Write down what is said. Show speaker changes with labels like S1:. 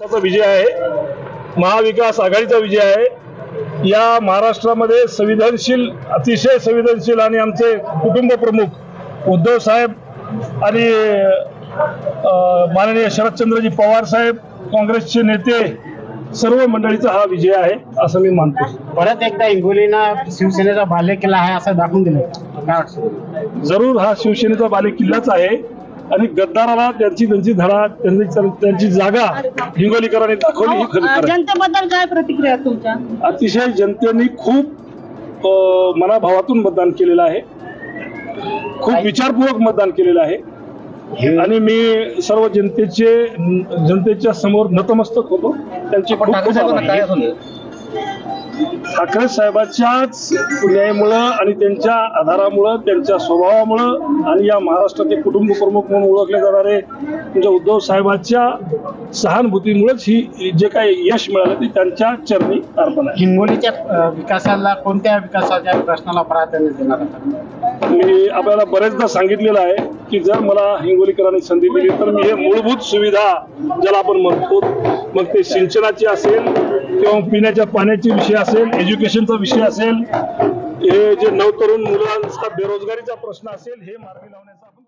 S1: विजय आहे. महाविकास आघाडीचा विजय आहे. या महाराष्ट्रामध्ये संविधानशील अतिशय संवेदनशील आणि आमचे कुटुंब प्रमुख उद्धव साहेब आणि माननीय शरदचंद्रजी पवार साहेब काँग्रेसचे नेते सर्व मंडळीचा हा विजय आहे असं मी मानतो.
S2: परत एकदा हिंगोलीनं शिवसेनेचा बाल्य केला आहे असं दाखवून दिलं काय वाटतं?
S1: जरूर हा शिवसेनेचा बालेकिल्लाच आहे. आणि गद्दाराला त्यांची त्यांची धडा त्यांची त्यांची जागा हिंगोलीकरांनी दाखवली ही खरी
S3: अ,
S1: खरं. आहे.
S3: जनतेबद्दल काय प्रतिक्रिया आहे तुमच्या?
S1: अतिशय जनतेने खूप अ, मनाभावातून मतदान केलेलं आहे. खूप विचारपूर्वक मतदान केलेलं आहे. आणि मी सर्व जनतेचे जनतेच्या समोर नतमस्तक होतो. त्यांचे खूप खूप आभार आहे. ठाकरे साहेबांच्याच न्यायामुळं आणि त्यांच्या आधारामुळं त्यांच्या स्वभावामुळं आणि या महाराष्ट्राचे कुटुंब प्रमुख म्हणून ओळखले जाणारे म्हणजे उद्धव साहेबांच्या सहानुभूतीमुळेच ही जे काही यश मिळालं ते त्यांच्या चरणी अर्पण आहे.
S2: हिंगोलीच्या विकासाला कोणत्या विकासाच्या प्रश्नाला प्राधान्य देणार
S1: मी आपल्याला बरेचदा सांगितलेलं आहे की जर मला हिंगोलीकरांनी संधी दिली तर मी हे मूलभूत सुविधा ज्याला आपण म्हणतो मग ते सिंचनाची असेल किंवा पिण्याच्या पाण्याचे विषय असेल एज्युकेशनचा विषय असेल हे जे नवतरुण मुलांचा बेरोजगारीचा प्रश्न असेल हे मार्गी लावण्याचा आपण